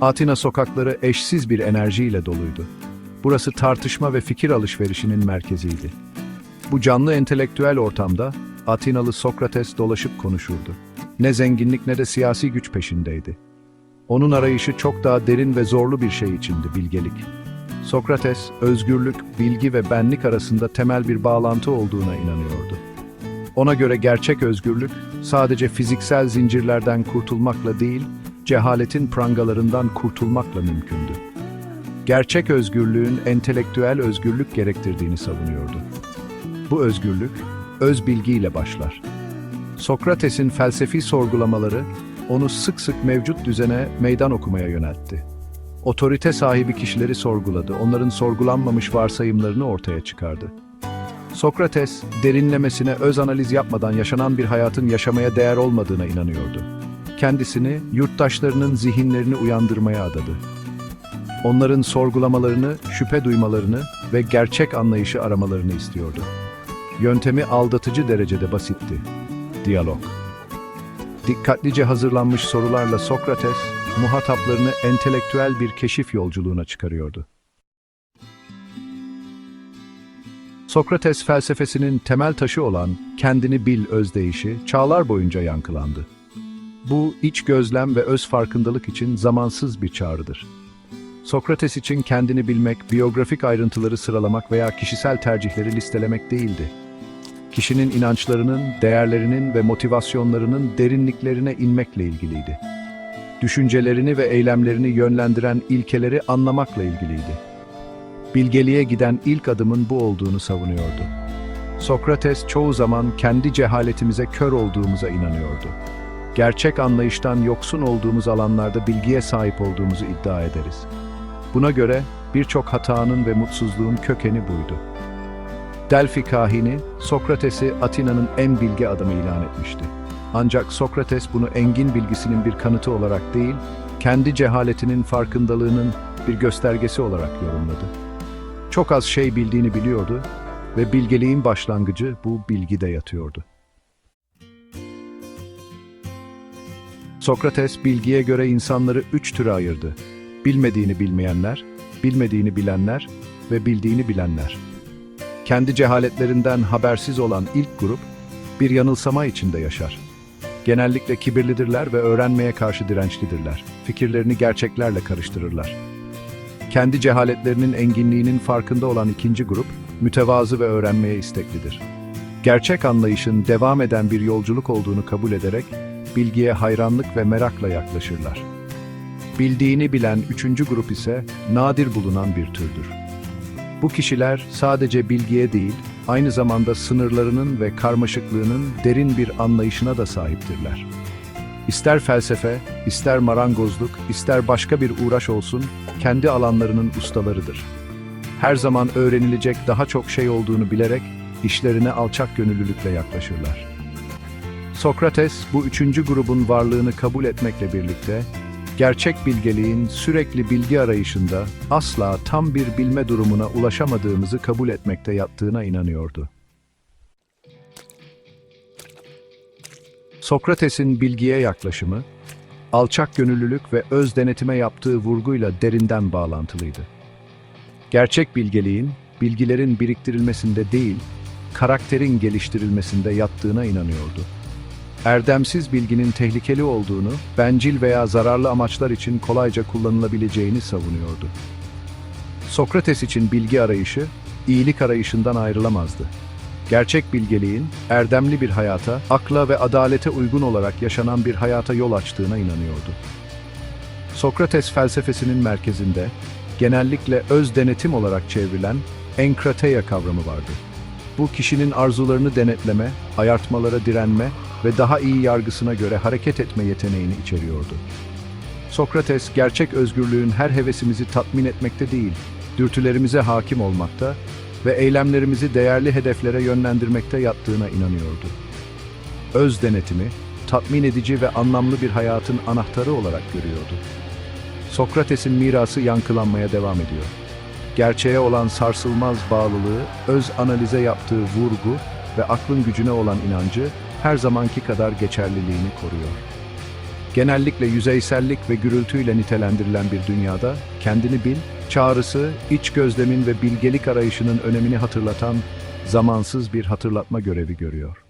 Atina sokakları eşsiz bir enerjiyle doluydu. Burası tartışma ve fikir alışverişinin merkeziydi. Bu canlı entelektüel ortamda Atinalı Sokrates dolaşıp konuşurdu. Ne zenginlik ne de siyasi güç peşindeydi. Onun arayışı çok daha derin ve zorlu bir şey içindi, bilgelik. Sokrates, özgürlük, bilgi ve benlik arasında temel bir bağlantı olduğuna inanıyordu. Ona göre gerçek özgürlük, sadece fiziksel zincirlerden kurtulmakla değil, cehaletin prangalarından kurtulmakla mümkündü. Gerçek özgürlüğün entelektüel özgürlük gerektirdiğini savunuyordu. Bu özgürlük, öz bilgiyle başlar. Sokrates'in felsefi sorgulamaları, onu sık sık mevcut düzene meydan okumaya yöneltti. Otorite sahibi kişileri sorguladı, onların sorgulanmamış varsayımlarını ortaya çıkardı. Sokrates, derinlemesine öz analiz yapmadan yaşanan bir hayatın yaşamaya değer olmadığına inanıyordu. Kendisini, yurttaşlarının zihinlerini uyandırmaya adadı. Onların sorgulamalarını, şüphe duymalarını ve gerçek anlayışı aramalarını istiyordu. Yöntemi aldatıcı derecede basitti. Diyalog. Dikkatlice hazırlanmış sorularla Sokrates, muhataplarını entelektüel bir keşif yolculuğuna çıkarıyordu. Sokrates felsefesinin temel taşı olan kendini bil özdeyişi çağlar boyunca yankılandı. Bu iç gözlem ve öz farkındalık için zamansız bir çağrıdır. Sokrates için kendini bilmek, biyografik ayrıntıları sıralamak veya kişisel tercihleri listelemek değildi. Kişinin inançlarının, değerlerinin ve motivasyonlarının derinliklerine inmekle ilgiliydi. Düşüncelerini ve eylemlerini yönlendiren ilkeleri anlamakla ilgiliydi bilgeliğe giden ilk adımın bu olduğunu savunuyordu. Sokrates çoğu zaman kendi cehaletimize kör olduğumuza inanıyordu. Gerçek anlayıştan yoksun olduğumuz alanlarda bilgiye sahip olduğumuzu iddia ederiz. Buna göre birçok hatanın ve mutsuzluğun kökeni buydu. Delphi kahini Sokrates'i Atina'nın en bilge adamı ilan etmişti. Ancak Sokrates bunu engin bilgisinin bir kanıtı olarak değil, kendi cehaletinin farkındalığının bir göstergesi olarak yorumladı. Çok az şey bildiğini biliyordu ve bilgeliğin başlangıcı bu bilgide yatıyordu. Sokrates bilgiye göre insanları üç türe ayırdı. Bilmediğini bilmeyenler, bilmediğini bilenler ve bildiğini bilenler. Kendi cehaletlerinden habersiz olan ilk grup, bir yanılsama içinde yaşar. Genellikle kibirlidirler ve öğrenmeye karşı dirençlidirler. Fikirlerini gerçeklerle karıştırırlar. Kendi cehaletlerinin enginliğinin farkında olan ikinci grup, mütevazı ve öğrenmeye isteklidir. Gerçek anlayışın devam eden bir yolculuk olduğunu kabul ederek, bilgiye hayranlık ve merakla yaklaşırlar. Bildiğini bilen üçüncü grup ise nadir bulunan bir türdür. Bu kişiler sadece bilgiye değil, aynı zamanda sınırlarının ve karmaşıklığının derin bir anlayışına da sahiptirler. İster felsefe, ister marangozluk, ister başka bir uğraş olsun, kendi alanlarının ustalarıdır. Her zaman öğrenilecek daha çok şey olduğunu bilerek işlerine alçak gönüllülükle yaklaşırlar. Sokrates bu üçüncü grubun varlığını kabul etmekle birlikte, gerçek bilgeliğin sürekli bilgi arayışında asla tam bir bilme durumuna ulaşamadığımızı kabul etmekte yattığına inanıyordu. Sokrates'in bilgiye yaklaşımı, alçak gönüllülük ve öz denetime yaptığı vurguyla derinden bağlantılıydı. Gerçek bilgeliğin, bilgilerin biriktirilmesinde değil, karakterin geliştirilmesinde yattığına inanıyordu. Erdemsiz bilginin tehlikeli olduğunu, bencil veya zararlı amaçlar için kolayca kullanılabileceğini savunuyordu. Sokrates için bilgi arayışı, iyilik arayışından ayrılamazdı. Gerçek bilgeliğin, erdemli bir hayata, akla ve adalete uygun olarak yaşanan bir hayata yol açtığına inanıyordu. Sokrates felsefesinin merkezinde, genellikle öz denetim olarak çevrilen enkrateia kavramı vardı. Bu kişinin arzularını denetleme, ayartmalara direnme ve daha iyi yargısına göre hareket etme yeteneğini içeriyordu. Sokrates, gerçek özgürlüğün her hevesimizi tatmin etmekte değil, dürtülerimize hakim olmakta ve eylemlerimizi değerli hedeflere yönlendirmekte yattığına inanıyordu. Öz denetimi, tatmin edici ve anlamlı bir hayatın anahtarı olarak görüyordu. Sokrates'in mirası yankılanmaya devam ediyor. Gerçeğe olan sarsılmaz bağlılığı, öz analize yaptığı vurgu ve aklın gücüne olan inancı her zamanki kadar geçerliliğini koruyor. genellikle yüzeysellik ve gürültüyle nitelendirilen bir dünyada kendini bil, çağrısı, iç gözlemin ve bilgelik arayışının önemini hatırlatan zamansız bir hatırlatma görevi görüyor.